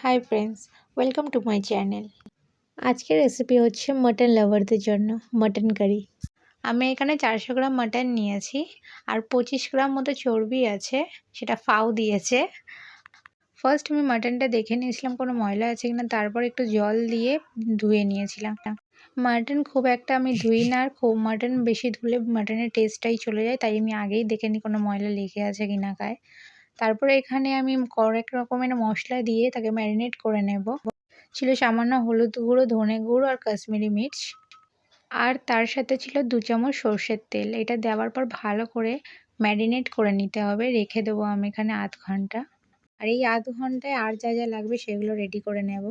Hi friends welcome to my channel আজকের recipe হচ্ছে mutton লাভারদের জন্য মাটন কারি আমি এখানে চারশো গ্রাম মাটন নিয়েছি আর পঁচিশ গ্রাম মতো চর্বি আছে সেটা ফাউ দিয়েছে। ফার্স্ট আমি মাটনটা দেখে নিয়েছিলাম কোনো ময়লা আছে কিনা তারপর একটু জল দিয়ে ধুয়ে নিয়েছিলাম। মাটন খুব একটা আমি ধুই না আর খুব মাটন বেশি ধুলে মাটনের টেস্টটাই চলে যায় তাই আমি আগেই দেখে নিই কোনো ময়লা লেগে আছে কিনা গায়ে তারপরে এখানে আমি কয়েক রকমের মশলা দিয়ে তাকে ম্যারিনেট করে নেব। ছিল সামান্য হলুদ গুঁড়ো, ধনে গুঁড়ো আর কাশ্মীরি মির্চ। আর তার সাথে ছিল দু চামচ সর্ষের তেল। এটা দেওয়ার পর ভালো করে ম্যারিনেট করে নিতে হবে। রেখে দেবো আমি এখানে আধ ঘণ্টা। আর এই আধ ঘন্টায় আর যা যা লাগবে সেগুলো রেডি করে নেব।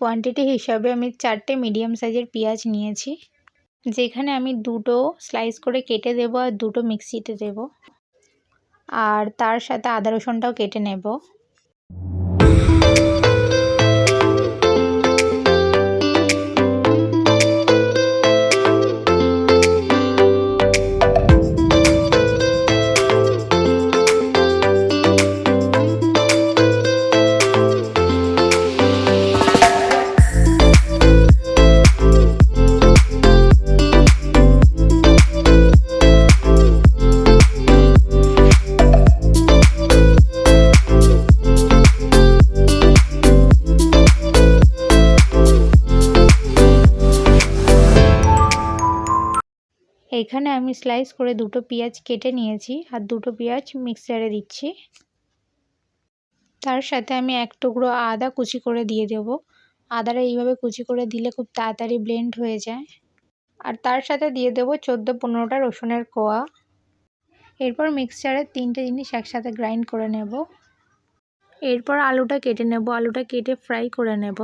কোয়ান্টিটি হিসাবে আমি চারটে মিডিয়াম সাইজের পেঁয়াজ নিয়েছি। যেখানে আমি দুটো স্লাইস করে কেটে দেবো আর দুটো মিক্সিতে দেব। আর তার সাথে আদা রসুনটাও কেটে নেব। এখানে আমি স্লাইস করে দুটো পেঁয়াজ কেটে নিয়েছি আর দুটো পেঁয়াজ মিক্সারে দিচ্ছি। তার সাথে আমি এক টুকরো আদা কুচি করে দিয়ে দেব। আদাটা এইভাবে কুচি করে দিলে খুব তাড়াতাড়ি ব্লেন্ড হয়ে যায়। আর তার সাথে দিয়ে দেবো চোদ্দ পনেরোটা রসুনের কোয়া। এরপর মিক্সচারে তিনটে জিনিস একসাথে গ্রাইন্ড করে নেব। এরপর আলুটা কেটে নেব। আলুটা কেটে ফ্রাই করে নেব।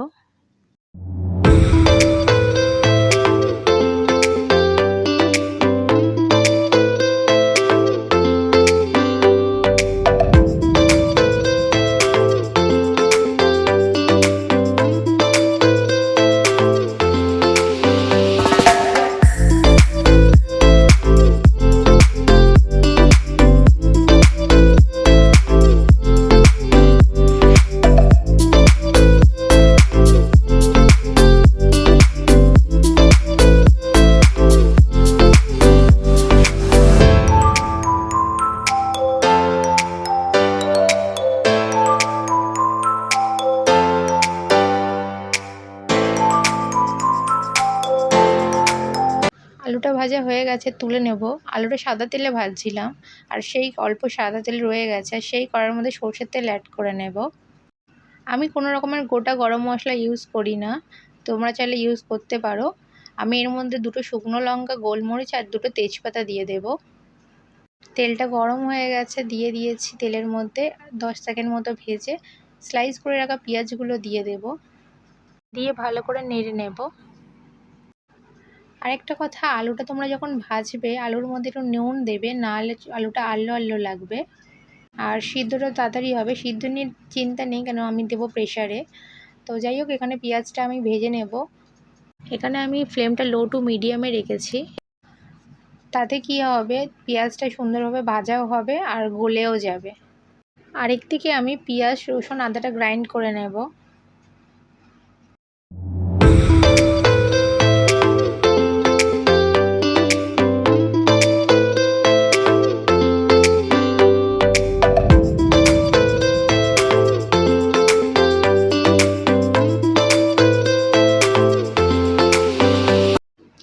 ভাজা হয়ে গেছে, তুলে নেব। আলুটা সাদা তেলে ভাজছিলাম, আর সেই অল্প সাদা তেল রয়ে গেছে, আর সেই কড়ার মধ্যে সর্ষের তেল অ্যাড করে নেব। আমি কোনো রকমের গোটা গরম মশলা ইউজ করি না, তোমরা চাইলে ইউজ করতে পারো। আমি এর মধ্যে দুটো শুকনো লঙ্কা, গোলমরিচ আর দুটো তেজপাতা দিয়ে দেব। তেলটা গরম হয়ে গেছে, দিয়ে দিয়েছি তেলের মধ্যে দশ সেকেন্ড মতো ভেজে স্লাইস করে রাখা পেঁয়াজগুলো দিয়ে দেব। দিয়ে ভালো করে নেড়ে নেব। আরেকটা কথা, আলুটা তোমরা যখন ভাজবে, আলুর মধ্যে একটু নুন দেবে, নাহলে আলুটা আল্লো আল্লো লাগবে। আর সিদ্ধটা তাড়াতাড়ি হবে, সিদ্ধ নিয়ে চিন্তা নেই কেন, আমি দেবো প্রেশারে তো যাই হোক, এখানে পেঁয়াজটা আমি ভেজে নেব। এখানে আমি ফ্লেমটা লো টু মিডিয়ামে রেখেছি। তাতে কি হবে, পেঁয়াজটা সুন্দরভাবে ভাজাও হবে আর গলেও যাবে। আরেক দিকে আমি পেঁয়াজ, রসুন আদাটা গ্রাইন্ড করে নেব।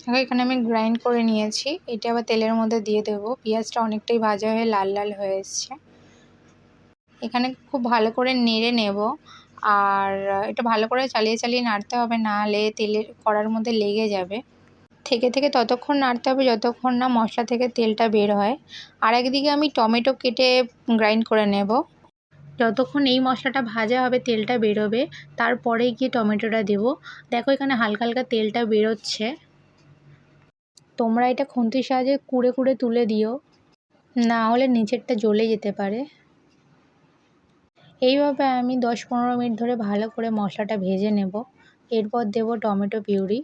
এখানে আমি গ্রাইন্ড করে নিয়েছি। এটা আবার তেলের মধ্যে দিয়ে দেবো। পেঁয়াজটা অনেকটাই ভাজা হয়ে লাল লাল হয়ে এসছে। এখানে খুব ভালো করে নেড়ে নেব। আর এটা ভালো করে চালিয়ে চালিয়ে নাড়তে হবে নাহলে তেলের কড়ার মধ্যে লেগে যাবে। থেকে থেকে ততক্ষণ নাড়তে হবে, যতক্ষণ না মশলা থেকে তেলটা বের হয়। আর একদিকে আমি টমেটো কেটে গ্রাইন্ড করে নেব। যতক্ষণ এই মশলাটা ভাজা হবে, তেলটা বেরোবে তারপরে গিয়ে টমেটোটা দেবো। দেখো, এখানে হালকা হালকা তেলটা বেরোচ্ছে। তোমরা এটা খুন্তির সাহায্যে কুড়ে কুড়ে তুলে দিও। না হলে নিচেরটা জ্বলে যেতে পারে। এইভাবে আমি দশ পনেরো মিনিট ধরে ভালো করে মশলাটা ভেজে নেব। এরপর দেব টমেটো পিউরি।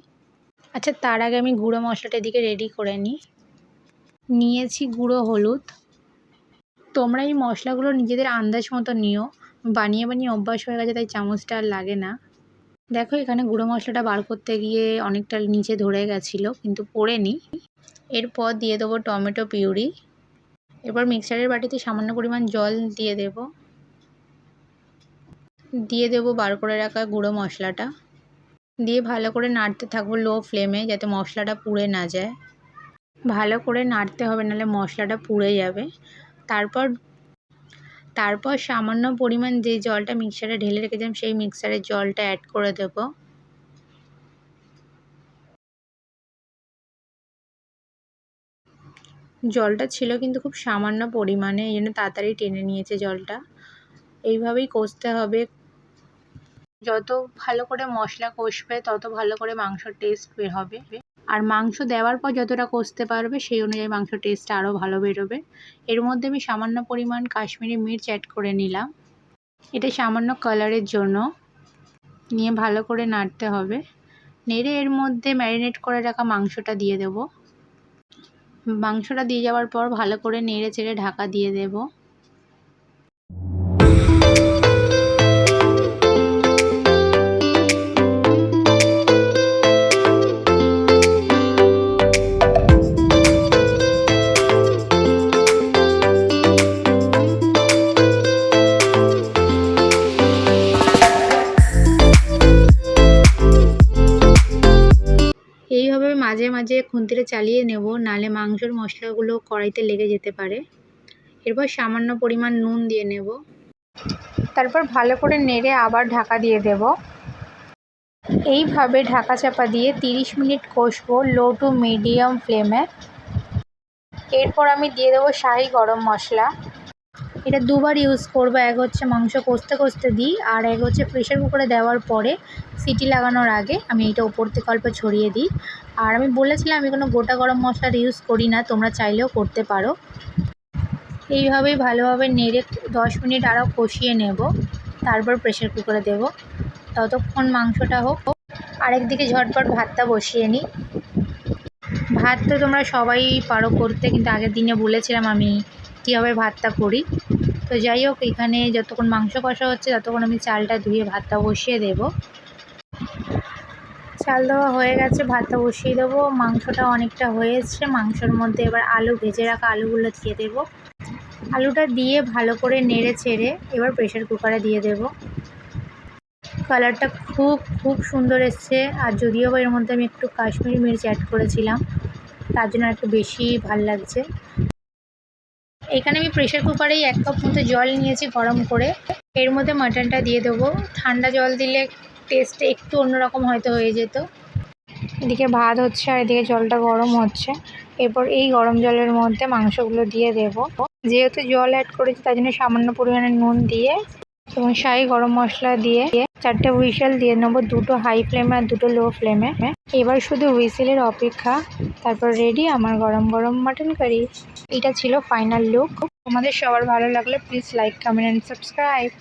আচ্ছা তার আগে আমি গুঁড়ো মশলাটা এদিকে রেডি করে নিই। নিয়েছি গুঁড়ো হলুদ। তোমরা এই মশলাগুলো নিজেদের আন্দাজ মতো নিও। বানিয়ে বানিয়ে অভ্যাস হয়ে গেছে, তাই চামচটা আর লাগে না। দেখো, এখানে গুঁড়ো মশলাটা বার করতে গিয়ে অনেকটা নিচে ধরে গেছিল, কিন্তু পড়ে নি এরপর দিয়ে দেবো টমেটো পিউরি। এরপর মিক্সারের বাটিতে সামান্য পরিমাণ জল দিয়ে দেব। দিয়ে দেব বার করে রাখা গুঁড়ো মশলাটা। দিয়ে ভালো করে নাড়তে থাকব লো ফ্লেমে, যাতে মশলাটা পুড়ে না যায়। ভালো করে নাড়তে হবে, নাহলে মশলাটা পুড়ে যাবে। তারপর তারপর সামান্য পরিমাণ যে জলটা মিক্সারে ঢেলে রেখেছিলাম, সেই মিক্সারের জলটা অ্যাড করে দেব। জলটা ছিল কিন্তু খুব সামান্য পরিমাণে, এই জন্য তাড়াতাড়ি টেনে নিয়েছে জলটা। এইভাবেই কষতে হবে। যত ভালো করে মশলা কষবে, তত ভালো করে মাংসর টেস্ট বের হবে। আর মাংস দেওয়ার পর যতটা কষতে পারবে, সেই অনুযায়ী মাংস টেস্টটা আরও ভালো বেরোবে। এর মধ্যে আমি সামান্য পরিমাণ কাশ্মীরি মির্চ অ্যাড করে নিলাম। এটা সামান্য কালারের জন্য। নিয়ে ভালো করে নাড়তে হবে। নেড়ে এর মধ্যে ম্যারিনেট করে রাখা মাংসটা দিয়ে দেব। মাংসটা দিয়ে যাওয়ার পর ভালো করে নেড়ে চেড়ে ঢাকা দিয়ে দেবো। এইভাবে মাঝে মাঝে খুন্তিটা চালিয়ে নেব, নালে মাংসর মশলাগুলো কড়াইতে লেগে যেতে পারে। এরপর সামান্য পরিমাণ নুন দিয়ে নেব। তারপর ভালো করে নেড়ে আবার ঢাকা দিয়ে দেব। এইভাবে ঢাকা চাপা দিয়ে 30 মিনিট কষবো লো টু মিডিয়াম ফ্লেমে। এরপর আমি দিয়ে দেবো শাহি গরম মশলা। এটা দুবার ইউজ করব। এক হচ্ছে মাংস কষতে কষতে দিই, আর এক হচ্ছে প্রেশার কুকারে দেওয়ার পরে সিটি লাগানোর আগে আমি এটা ওপর থেকে অল্প ছড়িয়ে দিই। আর আমি বলেছিলাম, আমি কোনো গোটা গরম মশলার ইউজ করি না, তোমরা চাইলেও করতে পারো। এইভাবেই ভালোভাবে নেড়ে দশ মিনিট আরও কষিয়ে নেব, তারপর প্রেশার কুকারে দেব। ততক্ষণ মাংসটা হোক। আরেকদিকে ঝটপট ভাতটা বসিয়ে নিই। ভাত তো তোমরা সবাই পারো করতে, কিন্তু আগের দিনে বলেছিলাম আমি কীভাবে ভাতটা করি। তো যাই হোক, এখানে যতক্ষণ মাংস কষা হচ্ছে, ততক্ষণ আমি চালটা ধুয়ে ভাতটা বসিয়ে দেব। চাল দেওয়া হয়ে গেছে, ভাতটা বসিয়ে দেবো। মাংসটা অনেকটা হয়েছে মাংসর মধ্যে এবার আলু, ভেজে রাখা আলুগুলো দিয়ে দেব। আলুটা দিয়ে ভালো করে নেড়ে ছেড়ে এবার প্রেশার কুকারে দিয়ে দেব। কালারটা খুব খুব সুন্দর এসছে। আর যদিও বা এর মধ্যে আমি একটু কাশ্মীরি মির্চ অ্যাড করেছিলাম, তার জন্য একটু বেশি ভালো লাগছে। এখানে আমি প্রেশার কুকারেই এক কাপ মতো জল নিয়েছি গরম করে। এর মধ্যে মাটনটা দিয়ে দেবো। ঠান্ডা জল দিলে টেস্ট একটু অন্যরকম হয়তো হয়ে যেত। এদিকে ভাত হচ্ছে আর এদিকে জলটা গরম হচ্ছে। এরপর এই গরম জলের মধ্যে মাংসগুলো দিয়ে দেব। যেহেতু জল অ্যাড করেছি, তার জন্য সামান্য পরিমাণে নুন দিয়ে এবং শাহি গরম মশলা দিয়ে চারটে হুইসেল দিয়ে নেব, দুটো হাই ফ্লেমে আর দুটো লো ফ্লেমে এবার শুধু হুইসেলের অপেক্ষা, তারপর রেডি আমার গরম গরম মাটন কারি এটা ছিল ফাইনাল লুক তোমাদের সবার ভালো লাগলে please like comment and subscribe